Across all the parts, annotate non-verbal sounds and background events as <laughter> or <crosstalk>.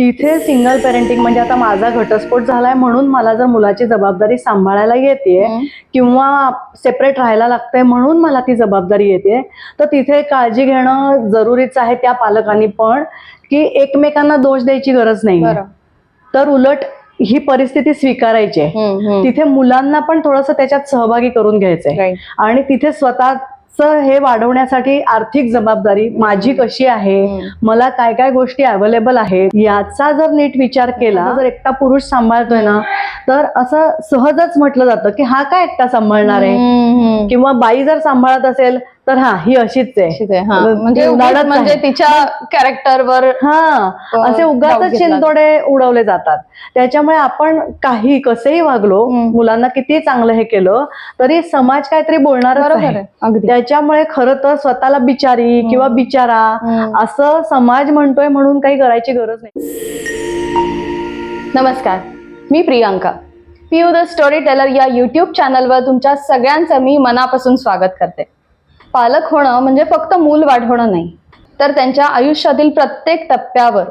तिथे single parenting म्हणजे आता माझा घटस्फोट झालाय म्हणून मला जर मुलाची जबाबदारी सांभाळायला येते. किंवा सेपरेट राहायला लागतंय म्हणून मला ती जबाबदारी येते तर तिथे काळजी घेणं जरुरीच आहे त्या पालकांनी पण की एकमेकांना दोष द्यायची गरज नाही तर उलट ही परिस्थिती स्वीकारायची आहे. तिथे मुलांना पण थोडंसं त्याच्यात सहभागी करून घ्यायचंय. आणि तिथे स्वतःच हे वाढवण्यासाठी आर्थिक जबाबदारी माझी कशी आहे. मला काय काय गोष्टी अवेलेबल आहेत याचा जर नीट विचार केला जर एकटा पुरुष सांभाळतोय ना तर असं सहजच म्हटलं जातं की हा काय एकटा सांभाळणार आहे. किंवा बाई जर सांभाळत असेल तर हा ही अशीच आहे. म्हणजे उदाहरणच म्हणजे. तिच्या कॅरेक्टरवर हा असे उगाच. चिंतोडे उडवले जातात त्याच्यामुळे आपण काही कसेही वागलो. मुलांना किती चांगलं हे केलं तरी समाज काहीतरी अगदी त्याच्यामुळे खरं तर स्वतःला बिचारी किंवा बिचारा. असं समाज म्हणतोय म्हणून काही करायची गरज नाही नमस्कार मी Priyanka P the story teller या युट्यूब चॅनलवर तुमच्या सगळ्यांचं मी मनापासून स्वागत करते पालक होणं म्हणजे फक्त मूल वाढवणं नाही. तर त्यांच्या आयुष्यातील प्रत्येक टप्प्यावर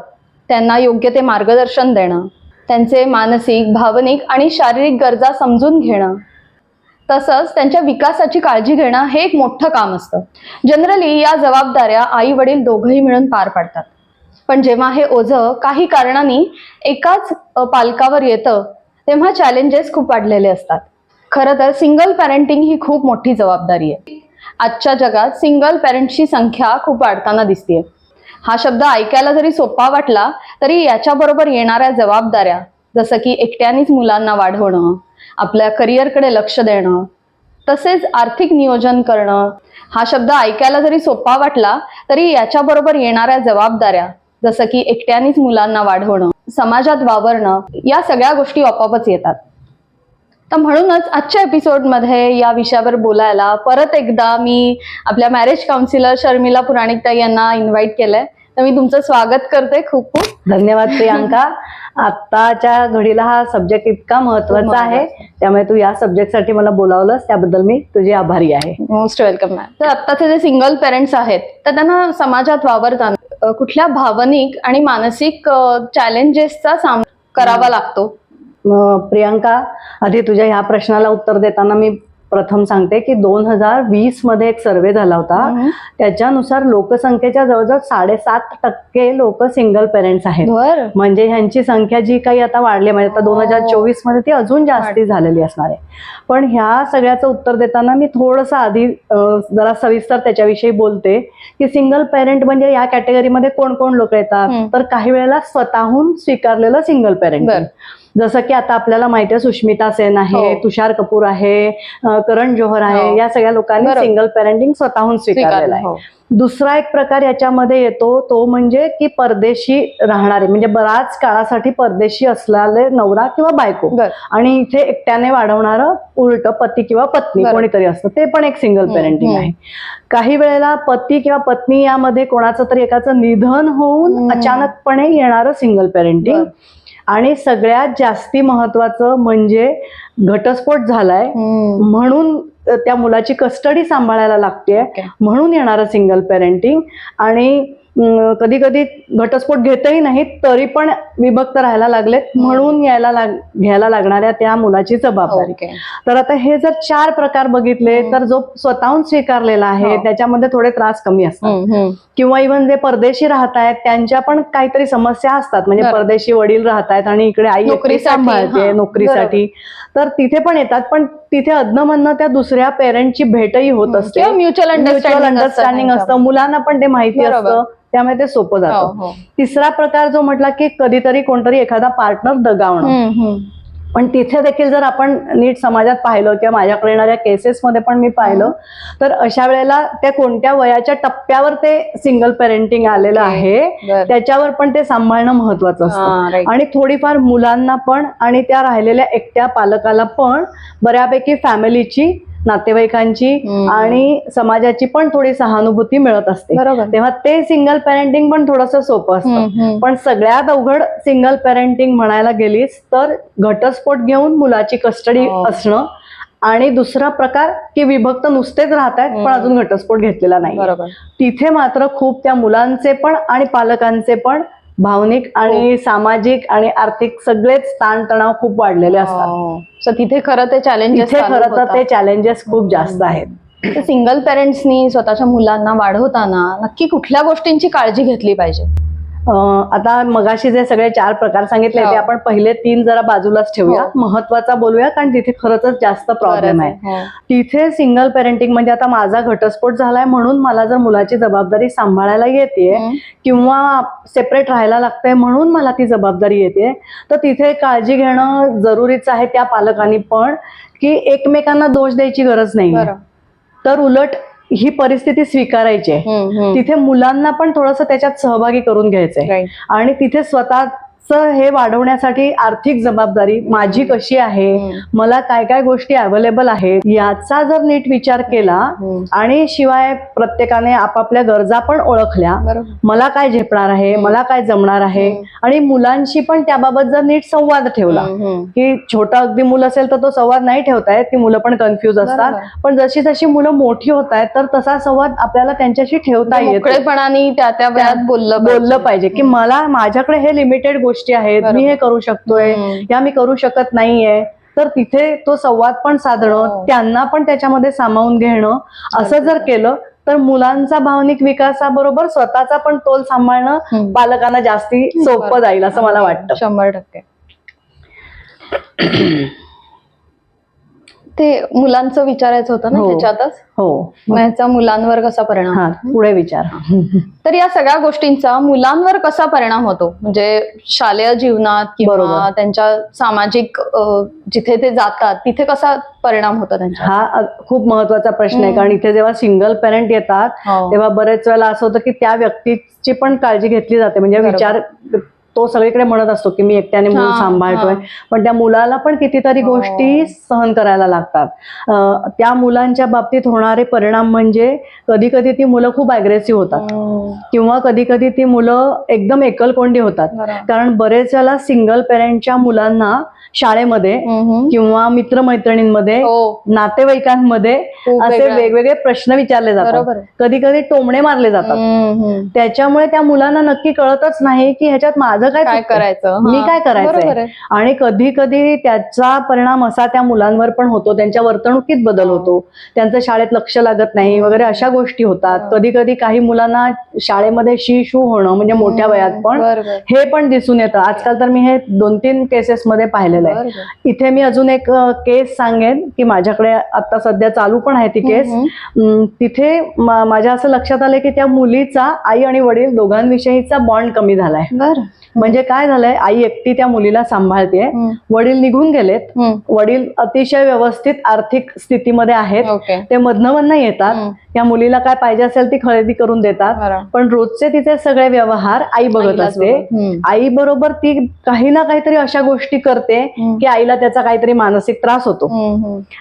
त्यांना योग्य ते मार्गदर्शन देणं त्यांचे मानसिक भावनिक आणि शारीरिक गरजा समजून घेणं तसंच त्यांच्या विकासाची काळजी घेणं हे एक मोठं काम असतं. जनरली या जबाबदाऱ्या आई वडील दोघंही मिळून पार पाडतात. पण जेव्हा हे ओझं काही कारणांनी एकाच पालकावर येतं तेव्हा चॅलेंजेस खूप वाढलेले असतात. खरं तर सिंगल पॅरेंटिंग ही खूप मोठी जबाबदारी आहे. आजच्या जगात सिंगल पॅरेंट्सची संख्या खूप वाढताना दिसते हा शब्द ऐकायला जरी सोपा वाटला तरी याच्याबरोबर येणाऱ्या जबाबदाऱ्या जसं की एकट्यानेच मुलांना वाढवणं आपल्या करिअरकडे लक्ष देणं तसेच आर्थिक नियोजन करणं हा शब्द ऐकायला जरी सोपा वाटला तरी याच्याबरोबर येणाऱ्या जबाबदाऱ्या जसं की एकट्यानेच मुलांना वाढवणं समाजात वावरणं या सगळ्या गोष्टी आपोआपच येतात. तर म्हणूनच आजच्या एपिसोडमध्ये या विषयावर बोलायला परत एकदा मी आपल्या मॅरेज काउन्सिलर शर्मिला पुराणिकताई यांना इन्व्हाइट केलंय. तर मी तुमचं स्वागत करते खूप खूप. धन्यवाद प्रियांका. <laughs> आताच्या घडीला हा सब्जेक्ट इतका महत्त्वाचा आहे. महत्त्वाचा. त्यामुळे तू या सब्जेक्टसाठी मला बोलावलंस. त्याबद्दल मी तुझी आभारी आहे. मोस्ट वेलकम मॅम तर आत्ताचे जे सिंगल पेरेंट्स आहेत तर त्यांना समाजात वावरताना कुठल्या भावनिक आणि मानसिक चॅलेंजेसचा सामना करावा लागतो. प्रियांका आधी तुझ्या ह्या प्रश्नाला उत्तर देताना मी प्रथम सांगते की दोन हजार वीसमध्ये एक सर्वे झाला होता. त्याच्यानुसार लोकसंख्येच्या जवळजवळ साडेसात टक्के लोक सिंगल पेरेंट्स आहेत. म्हणजे ह्यांची संख्या जी काही आता वाढली म्हणजे आता दोन हजार चोवीसमध्ये ती अजून जास्ती झालेली असणार आहे. पण ह्या सगळ्याचं उत्तर देताना मी थोडंसं आधी जरा सविस्तर त्याच्याविषयी बोलते की सिंगल पेरेंट म्हणजे या कॅटेगरीमध्ये कोण कोण लोक येतात. तर काही वेळेला स्वतःहून स्वीकारलेलं सिंगल पेरेंट. जसं की आता आपल्याला माहिती आहे सुष्मिता सेन आहे हो. तुषार कपूर आहे करण जोहर आहे हो. या सगळ्या लोकांनी. सिंगल पेरेंटिंग स्वतःहून स्वीकारलेलं आहे हो. दुसरा एक प्रकार याच्यामध्ये येतो तो म्हणजे की परदेशी राहणारे म्हणजे बराच काळासाठी परदेशी असलेले नवरा किंवा बायको. आणि इथे एकट्याने वाढवणारं उलट पती किंवा पत्नी. कोणीतरी असतं ते पण एक सिंगल पेरेंटिंग. आहे काही वेळेला पती किंवा पत्नी यामध्ये कोणाचं तरी एकाचं निधन होऊन. अचानकपणे येणारं सिंगल पेरेंटिंग. आणि सगळ्यात जास्ती महत्वाचं म्हणजे घटस्फोट झालाय. म्हणून त्या मुलाची कस्टडी सांभाळायला लागते. म्हणून येणारं सिंगल पेरेंटिंग आणि कधी कधी घटस्फोट घेतही नाहीत तरी पण विभक्त राहायला लागलेत. म्हणून यायला लाग घ्यायला लागणाऱ्या त्या मुलाची जबाबदारी. तर आता हे जर चार प्रकार बघितले तर जो स्वतःहून स्वीकारलेला आहे हो. त्याच्यामध्ये थोडे त्रास कमी असतात. किंवा इव्हन जे परदेशी राहत आहेत त्यांच्या पण काहीतरी समस्या असतात. म्हणजे. परदेशी वडील राहत आहेत आणि इकडे आई नोकरीसाठी, सांभाळते हा, नोकरीसाठी. तर तिथे पण येतात पण तिथे अदनमधनं त्या दुसऱ्या पेरेंटची भेटही होत असते म्युच्युअल म्युच्युअल अंडरस्टँडिंग असतं मुलांना पण ते माहिती. असतं त्यामुळे ते सोपं जातं हो, हो. तिसरा प्रकार जो म्हटला की कधीतरी कोणतरी एखादा पार्टनर दगावणं. पण तिथे देखील जर आपण नीट समाजात पाहिलं किंवा माझ्याकडे येणाऱ्या केसेसमध्ये पण मी पाहिलं तर अशा वेळेला त्या कोणत्या वयाच्या टप्प्यावर ते सिंगल पेरेंटिंग आलेलं. आहे. त्याच्यावर पण ते सांभाळणं महत्वाचं असतं. आणि थोडीफार मुलांना पण आणि त्या राहिलेल्या एकट्या पालकाला पण बऱ्यापैकी फॅमिलीची नातेवाईकांची. आणि समाजाची पण थोडी सहानुभूती मिळत असते बरोबर. तेव्हा ते सिंगल पेरेंटिंग पण थोडस सोपं असतं. पण सगळ्यात अवघड सिंगल पेरेंटिंग म्हणायला गेलीस तर घटस्फोट घेऊन मुलाची कस्टडी हो. असणं आणि दुसरा प्रकार की विभक्त नुसतेच राहत आहेत पण. अजून घटस्फोट घेतलेला नाही तिथे मात्र खूप त्या मुलांचे पण आणि पालकांचे पण भावनिक आणि सामाजिक आणि आर्थिक सगळेच ताणतणाव खूप वाढलेले असतात. हो. So तिथे खरं ते चॅलेंजेस खरं तर ते चॅलेंजेस खूप जास्त आहेत. सिंगल पेरेंट्सनी स्वतःच्या मुलांना वाढवताना नक्की कुठल्या गोष्टींची काळजी घेतली पाहिजे? आता मगाशी जे सगळे चार प्रकार सांगितले हो. ते आपण पहिले तीन जरा बाजूलाच ठेवूया हो. महत्त्वाचा बोलूया कारण तिथे खरंच जास्त प्रॉब्लेम आहे हो. तिथे सिंगल पेरेंटिंग म्हणजे आता माझा घटस्फोट झालाय म्हणून मला जर मुलाची जबाबदारी सांभाळायला येते. किंवा सेपरेट राहायला लागतंय म्हणून मला ती जबाबदारी येते तर तिथे काळजी घेणं जरुरीच आहे त्या पालकांनी पण की एकमेकांना दोष द्यायची गरज नाही. तर उलट ही परिस्थिती स्वीकारायची आहे. तिथे मुलांना पण थोडंसं त्याच्यात सहभागी करून घ्यायचंय. आणि तिथे स्वतःच हे वाढवण्यासाठी आर्थिक जबाबदारी माझी कशी आहे. मला काय काय गोष्टी अवेलेबल आहेत याचा जर नीट विचार केला. आणि शिवाय प्रत्येकाने आपापल्या गरजा पण ओळखल्या. मला काय झेपणार आहे मला काय जमणार आहे. आणि मुलांशी पण त्याबाबत जर नीट संवाद ठेवला. की छोटा अगदी मुलं असेल तर तो संवाद नाही ठेवता येत ती मुलं पण कन्फ्युज असतात. पण जशी जशी मुलं मोठी होत आहेत तर तसा संवाद आपल्याला त्यांच्याशी ठेवता येतो मोकळेपणाने त्या त्या वेळात बोललं बोललं पाहिजे की मला माझ्याकडे हे लिमिटेड गोष्टी आहेत बरोबर. मी हे करू शकतोय. या मी करू शकत नाहीये तर तिथे तो संवाद पण साधणं हो. त्यांना पण त्याच्यामध्ये सामावून घेणं असं जर केलं तर मुलांचा भावनिक विकासाबरोबर स्वतःचा पण तोल सांभाळणं. पालकांना जास्ती सोपं जाईल असं मला वाटतं शंभर टक्के ते मुलांचं विचारायचं होतं ना हो. त्याच्यातच हो याचा मुलांवर कसा परिणाम हा पुढे विचार तर या सगळ्या गोष्टींचा मुलांवर कसा परिणाम होतो म्हणजे शालेय जीवनात किंवा बरोबर. त्यांच्या सामाजिक अ, जिथे ते जातात तिथे कसा परिणाम होतो त्यांच्या हा अ, खूप महत्त्वाचा प्रश्न आहे हम्म. कारण इथे जेव्हा सिंगल पेरेंट येतात हो. तेव्हा बरेच वेळेला असं होतं की त्या व्यक्तीची पण काळजी घेतली जाते म्हणजे बरोबर. विचार तो सगळीकडे म्हणत असतो की मी एकट्याने मूल हा, सांभाळतोय हा. पण त्या मुलाला पण कितीतरी हो. गोष्टी सहन करायला लागतात त्या मुलांच्या बाबतीत होणारे परिणाम म्हणजे कधी कधी ती मुलं खूप अग्रेसिव्ह होतात हम्म. किंवा कधी कधी ती मुलं एकदम एकलकोंडी होतात. कारण बरेच वेळेला सिंगल पेरेंटच्या मुलांना शाळेमध्ये. किंवा मित्रमैत्रिणींमध्ये हो नातेवाईकांमध्ये असे वेगळं. वेगवेगळे प्रश्न विचारले जातात. कधी कधी टोमणे मारले जातात. त्याच्यामुळे त्या मुलांना नक्की कळतच नाही की ह्याच्यात माझं काय? करायचं मी. काय आहे. आणि कधी कधी त्याचा परिणाम असा त्या मुलांवर पण होतो त्यांच्या वर्तणुकीत बदल. होतो त्यांचं शाळेत लक्ष लागत नाही वगैरे अशा गोष्टी होतात हो. कधी कधी काही मुलांना शाळेमध्ये शी शू होणं म्हणजे मोठ्या वयात पण. हे पण दिसून येतं आजकाल तर मी हे दोन तीन केसेस मध्ये पाहिलेलं आहे. इथे मी अजून एक केस सांगेन की माझ्याकडे आता सध्या चालू पण आहे ती केस तिथे माझ्या असं लक्षात आलं की त्या मुलीचा आई आणि वडील दोघांविषयीचा बॉन्ड कमी झालाय म्हणजे काय झालंय आई एकटी त्या मुलीला सांभाळते. वडील निघून गेलेत. वडील अतिशय व्यवस्थित आर्थिक स्थितीमध्ये आहेत ते मधनं मधनं येतात. त्या मुलीला काय पाहिजे असेल ती खरेदी करून देतात. पण रोजचे तिचे सगळे व्यवहार आई बघत असते. आई बरोबर ती काही ना काहीतरी अशा गोष्टी करते. की आईला त्याचा काहीतरी मानसिक त्रास होतो.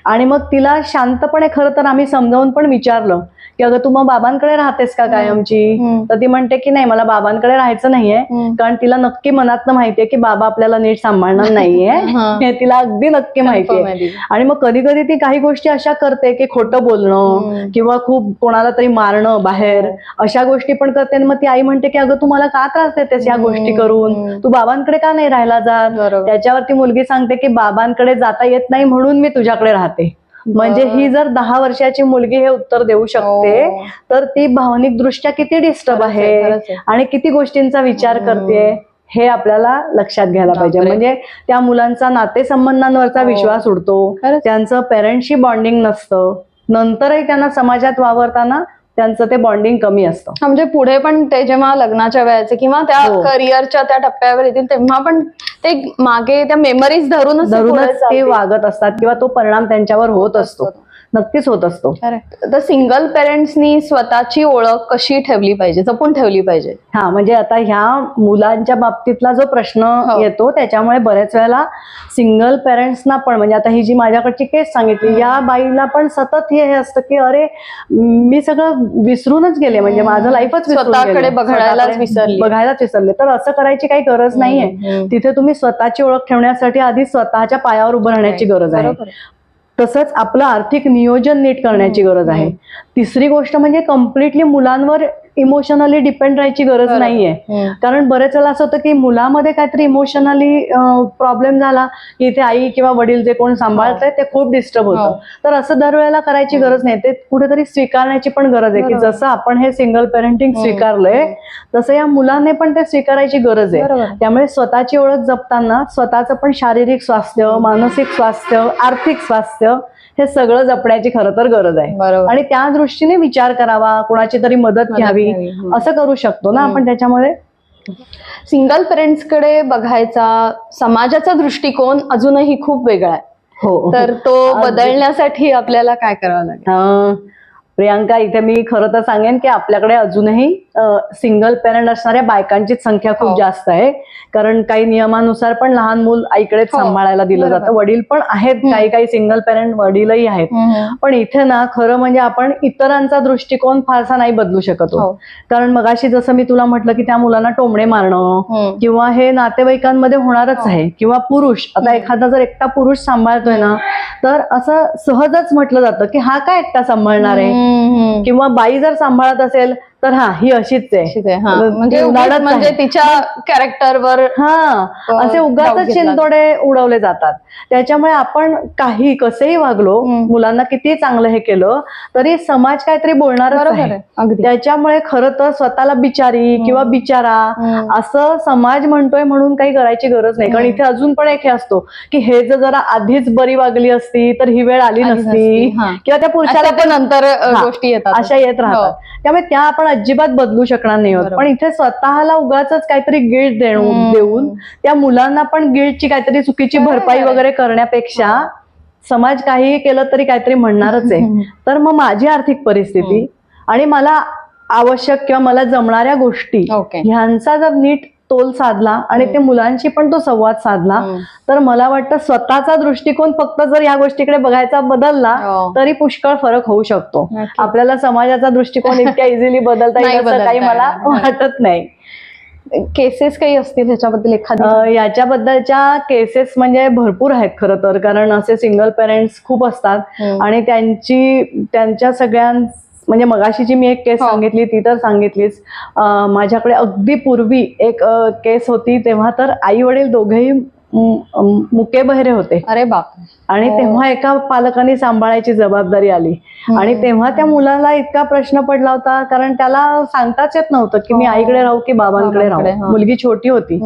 आणि मग तिला शांतपणे खरं तर आम्ही समजावून पण विचारलं की अगं तू मग बाबांकडे राहतेस का कायमची. तर ती म्हणते की नाही मला बाबांकडे राहायचं नाहीये. कारण तिला नक्की मनातनं माहितीये की बाबा आपल्याला नीट सांभाळणार नाहीये <laughs> हा. तिला अगदी नक्की माहितीये. आणि मग कधी कधी ती काही गोष्टी अशा करते की खोटं बोलणं. किंवा खूप कोणाला तरी मारणं बाहेर. अशा गोष्टी पण करते आणि मग ती आई म्हणते की अगं तू मला का त्रास देतेस या. गोष्टी करून. तू बाबांकडे का नाही राहायला जात. त्याच्यावरती मुलगी सांगते की बाबांकडे जाता येत नाही म्हणून मी तुझ्याकडे राहते म्हणजे. ही जर दहा वर्षाची मुलगी हे उत्तर देऊ शकते हो. तर ती भावनिक दृष्ट्या किती डिस्टर्ब आहे. आणि किती गोष्टींचा विचार. करते हे आपल्याला लक्षात घ्यायला पाहिजे. म्हणजे त्या मुलांचा नातेसंबंधांवरचा हो. विश्वास उडतो. त्यांचं पेरेंटशी बॉन्डिंग नसतं नंतरही त्यांना समाजात वावरताना त्यांचं ते बॉन्डिंग कमी असतं हा, म्हणजे पुढे पण ते जेव्हा लग्नाच्या वेळेचे किंवा त्या हो. करिअरच्या त्या टप्प्यावर येतील तेव्हा पण ते मागे त्या मेमरीज धरूनच ते पुढे धरूनच ते. वागत असतात किंवा तो परिणाम त्यांच्यावर होत असतो नक्कीच होत असतो तर सिंगल पेरेंट्सनी स्वतःची ओळख कशी ठेवली पाहिजे जपून ठेवली पाहिजे हा म्हणजे आता ह्या मुलांच्या बाबतीतला जो प्रश्न हो. येतो त्याच्यामुळे बऱ्याच वेळेला सिंगल पेरेंट्सना पण म्हणजे आता ही जी माझ्याकडची केस सांगितली या बाईला पण सतत हे हे असतं की अरे मी सगळं विसरूनच गेले म्हणजे माझं लाईफच स्वतःकडे. बघायलाच विसरली. बघायलाच विसरले तर असं करायची काही गरज नाहीये. तिथे तुम्ही स्वतःची ओळख ठेवण्यासाठी आधी स्वतःच्या पायावर उभं राहण्याची गरज आहे. तसंच आपलं आर्थिक नियोजन नीट करण्याची गरज आहे. तिसरी गोष्ट म्हणजे कम्प्लिटली मुलांवर इमोशनली डिपेंड राहायची गरज. नाहीये हम्म. कारण बरेच वेळा असं होतं की मुलामध्ये काहीतरी इमोशनली प्रॉब्लेम झाला की इथे आई किंवा वडील जे कोण सांभाळताय ते खूप डिस्टर्ब हो. होतं तर असं दरवेळेला करायची गरज नाही ते कुठेतरी स्वीकारण्याची पण गरज आहे की. जसं आपण हे सिंगल पेरेंटिंग. स्वीकारलंय तसं या मुलाने पण ते स्वीकारायची गरज आहे. त्यामुळे स्वतःची ओळख जपताना स्वतःचं पण शारीरिक स्वास्थ्य मानसिक स्वास्थ्य आर्थिक स्वास्थ्य हे सगळं जपण्याची खरं तर गरज आहे. आणि त्या दृष्टीने विचार करावा कोणाची तरी मदत घ्यावी. असं करू शकतो ना. आपण त्याच्यामध्ये? सिंगल पेरेंट्सकडे बघायचा समाजाचा दृष्टिकोन अजूनही खूप वेगळा आहे. हो. तर तो. <laughs> बदलण्यासाठी आपल्याला काय करावं लागेल? प्रियांका इथे मी खरं तर सांगेन की आपल्याकडे अजूनही सिंगल पेरेंट असणाऱ्या बायकांचीच संख्या खूप हो. जास्त आहे कारण काही नियमानुसार पण लहान मूल आईकडेच हो. सांभाळायला दिलं. जातं वडील पण आहेत. काही काही सिंगल पेरेंट वडीलही आहेत पण इथे ना खरं म्हणजे आपण इतरांचा दृष्टिकोन फारसा नाही बदलू शकत हो. कारण मगाशी जसं मी तुला म्हटलं की त्या मुलांना टोमणे मारणं. किंवा हे नातेवाईकांमध्ये होणारच. आहे किंवा पुरुष आता. एखादा जर एकटा पुरुष सांभाळतोय ना तर असं सहजच म्हटलं जातं की हा काय एकटा सांभाळणार आहे. किंवा बाई जर सांभाळत असेल तर हा ही अशीच आहे हा. म्हणजे म्हणजे म्हणजे. तिच्या कॅरेक्टरवर हा असे उगाच. चिंतोडे उडवले जातात त्याच्यामुळे आपण काही कसेही वागलो. मुलांना किती चांगलं हे केलं तरी समाज काहीतरी अगदी त्याच्यामुळे खरं तर स्वतःला बिचारी किंवा बिचारा. असं समाज म्हणतोय म्हणून काही करायची गरज नाही कारण. इथे अजून पण एक हे असतो की हे जर जरा आधीच बरी वागली असती तर ही वेळ आली नसती हा. किंवा त्या पुरुषाला पण नंतर हा. गोष्टी येतात अशा येत राहतात त्यामुळे त्या आपण अजिबात बदलू शकणार नाही बरोबर. पण इथे स्वतःला उगाच काहीतरी गिल्ट देऊन. देऊन त्या मुलांना पण गिल्टची काहीतरी चुकीची भरपाई. वगैरे करण्यापेक्षा समाज काहीही केलं तरी काहीतरी म्हणणारच आहे. तर मग माझी आर्थिक परिस्थिती आणि मला आवश्यक किंवा मला जमणाऱ्या गोष्टी ह्यांचा जर नीट तोल साधला आणि हम्म. ते मुलांशी पण तो संवाद साधला. तर मला वाटतं स्वतःचा दृष्टिकोन फक्त जर या गोष्टीकडे बघायचा बदलला हो. तरी पुष्कळ फरक होऊ शकतो. आपल्याला समाजाचा दृष्टिकोन इतक्या <laughs> इझिली बदलता येईल काही मला. वाटत नाही केसेस काही असतील ह्याच्याबद्दल एखादी अं, याच्याबद्दलच्या केसेस म्हणजे भरपूर आहेत खरं तर कारण असे सिंगल पेरेंट्स खूप असतात. आणि त्यांची त्यांच्या सगळ्यां म्हणजे मगाशी जी मी एक केस हो. सांगितली ती तर सांगितलीच माझ्याकडे अगदी पूर्वी एक केस होती तेव्हा तर आई वडील दोघेही मुके बहिरे होते अरे बाप आणि हो. तेव्हा एका पालकाने सांभाळायची जबाबदारी आली आणि तेव्हा त्या मुलाला इतका प्रश्न पडला होता कारण त्याला सांगताच येत नव्हतं की मी हो. आईकडे राहू की बाबांकडे राहू. मुलगी छोटी होती.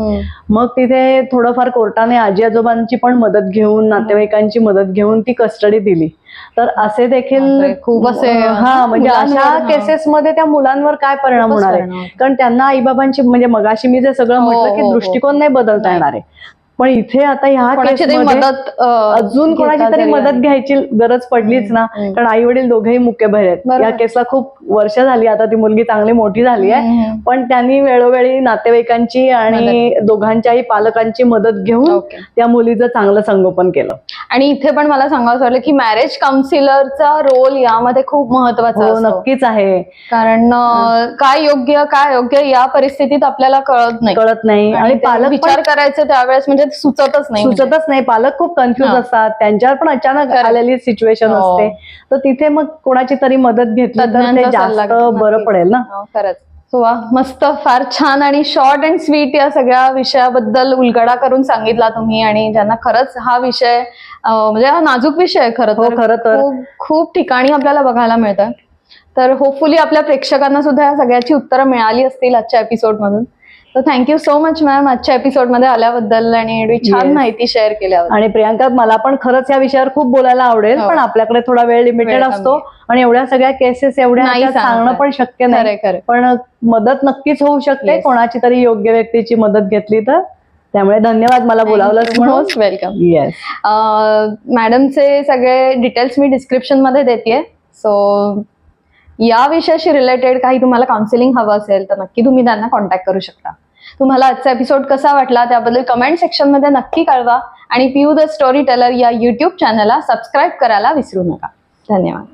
मग तिथे थोडंफार कोर्टाने आजी आजोबांची पण मदत घेऊन नातेवाईकांची मदत घेऊन ती कस्टडी दिली तर असे देखील खूप असे, हा म्हणजे अशा हा. केसेस मध्ये त्या मुलांवर काय परिणाम होणार आहे. कारण त्यांना आईबाबांची म्हणजे मगाशी मी जे सगळं हो, म्हटलं की हो, हो. दृष्टिकोन नाही बदलता. येणार आहे पण इथे आता ह्या केसमध्ये मदत अजून कोणाची तरी मदत. घ्यायची गरज पडलीच ना. कारण आई वडील दोघेही मुख्य बहिर आहेत. या केसला खूप वर्ष झाली आता ती मुलगी चांगली मोठी झाली आहे. पण त्यांनी वेळोवेळी नातेवाईकांची आणि दोघांच्याही पालकांची मदत घेऊन. त्या मुलीचं चांगलं संगोपन केलं आणि इथे पण मला सांगावं वाटलं की मॅरेज काउन्सिलरचा रोल यामध्ये खूप महत्त्वाचा हो नक्कीच आहे कारण काय योग्य काय योग्य या परिस्थितीत आपल्याला कळत नाही कळत नाही आणि पालक विचार करायचं त्यावेळेस म्हणजे सुचतच नाही म्हणजे. सुचतच नाही पालक खूप कन्फ्युज. असतात त्यांच्यावर पण अचानक. आलेली सिच्युएशन हो. असते तर तिथे मग कोणाची तरी मदत घेतली तर ते जास्त. बरं. पडेल ना हो, खरंच वा मस्त फार छान आणि शॉर्ट अँड स्वीट या सगळ्या विषयाबद्दल उलगडा करून सांगितला तुम्ही आणि ज्यांना खरंच हा विषय म्हणजे हा नाजूक विषय आहे खरं हो, तर खरं तर. खूप- ठिकाणी आपल्याला बघायला मिळतं तर होपफुली आपल्या प्रेक्षकांना सुद्धा या सगळ्याची उत्तरं मिळाली असतील आजच्या एपिसोड मधून तर थँक्यू सो मच मॅम आजच्या एपिसोडमध्ये आल्याबद्दल आणि एवढी छान. माहिती शेअर केल्याबद्दल. आणि प्रियांका मला पण खरंच या विषयावर खूप बोलायला आवडेल हो. पण आपल्याकडे थोडा वेळ लिमिटेड असतो आणि एवढ्या सगळ्या केसेस एवढ्या सांगणं. पण शक्य नाही. पण मदत नक्कीच होऊ शकते. कोणाची तरी योग्य व्यक्तीची मदत घेतली तर. त्यामुळे धन्यवाद मला बोलावलं मोस्ट वेलकम येस मॅडमचे सगळे डिटेल्स मी डिस्क्रिप्शनमध्ये देते सो या विषयाशी रिलेटेड काही तुम्हाला काउन्सिलिंग हवं असेल तर नक्की तुम्ही त्यांना कॉन्टॅक्ट करू शकता. तुम्हाला आजचा एपिसोड कसा वाटला त्याबद्दल कमेंट सेक्शनमध्ये नक्की कळवा. आणि पियू द स्टोरी टेलर या युट्यूब चॅनलला सबस्क्राईब करायला विसरू नका. धन्यवाद.